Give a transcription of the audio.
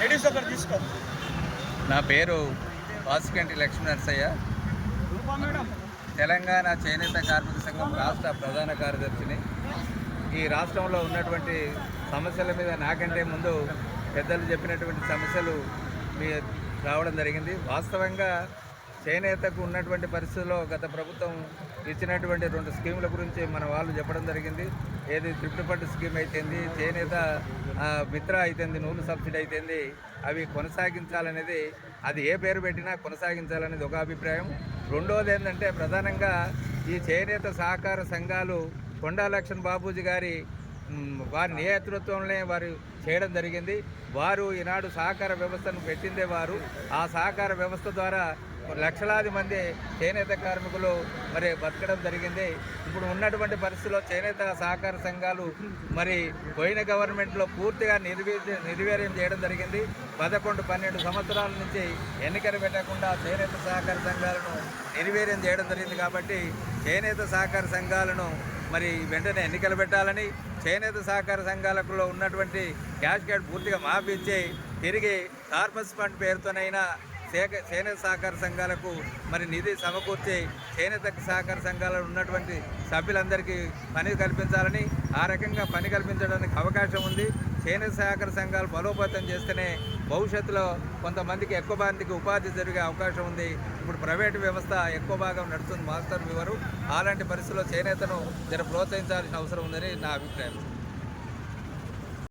Ladies ఒకటి తీసుకో. నా పేరు వాసుకంటి లక్ష్మీ నరసయ్య. తెలంగాణ చేనేత కార్మిక సంఘం రాష్ట్ర ప్రధాన కార్యదర్శిని. ఈ రాష్ట్రంలో ఉన్నటువంటి సమస్యల మీద నాకంటే ముందు పెద్దలు చెప్పినటువంటి సమస్యలు మీ రావడం జరిగింది. వాస్తవంగా చేనేతకు ఉన్నటువంటి పరిస్థితుల్లో గత ప్రభుత్వం ఇచ్చినటువంటి రెండు స్కీముల గురించి మన వాళ్ళు చెప్పడం జరిగింది. ఏది త్రిప్ట్ పట్టు స్కీమ్ అయితేంది చేనేత మిత్ర అయితేంది నూలు సబ్సిడీ అయితేంది అవి కొనసాగించాలనేది అది ఏ పేరు పెట్టినా కొనసాగించాలనేది ఒక అభిప్రాయం. రెండోది ఏంటంటే ప్రధానంగా ఈ చేనేత సహకార సంఘాలు కొండా లక్ష్మణ్ బాబూజీ గారి వారి నేతృత్వంలోనే వారు చేయడం జరిగింది. వారు ఈనాడు సహకార వ్యవస్థను పెట్టిందే వారు. ఆ సహకార వ్యవస్థ ద్వారా లక్షలాది మంది చేనేత కార్మికులు మరి బతకడం జరిగింది. ఇప్పుడు ఉన్నటువంటి పరిస్థితిలో చేనేత సహకార సంఘాలు మరి పోయిన గవర్నమెంట్లో పూర్తిగా నిర్వీ నిర్వీర్యం చేయడం జరిగింది. పదకొండు పన్నెండు సంవత్సరాల నుంచి ఎన్నికలు పెట్టకుండా చేనేత సహకార సంఘాలను నిర్వీర్యం చేయడం జరిగింది కాబట్టి చేనేత సహకార సంఘాలను మరి వెంటనే ఎన్నికలు పెట్టాలని చేనేత సహకార సంఘాలలో ఉన్నటువంటి క్యాష్ కార్డ్ పూర్తిగా మాపించి తిరిగి కార్పస్ ఫండ్ పేరుతోనైనా సేక చేనేత సహకార సంఘాలకు మరి నిధి సమకూర్చి చేనేత సహకార సంఘాలలో ఉన్నటువంటి సభ్యులందరికీ పని కల్పించాలని ఆ రకంగా పని కల్పించడానికి అవకాశం ఉంది. చేనేత సహకార సంఘాలు బలోపేతం చేస్తేనే భవిష్యత్తులో కొంతమందికి ఎక్కువ మందికి ఉపాధి జరిగే అవకాశం ఉంది. ఇప్పుడు ప్రైవేటు వ్యవస్థ ఎక్కువ భాగం నడుస్తుంది మాస్టర్ వివరు అలాంటి పరిస్థితుల్లో చేనేతను జర ప్రోత్సహించాల్సిన అవసరం ఉందని నా అభిప్రాయం.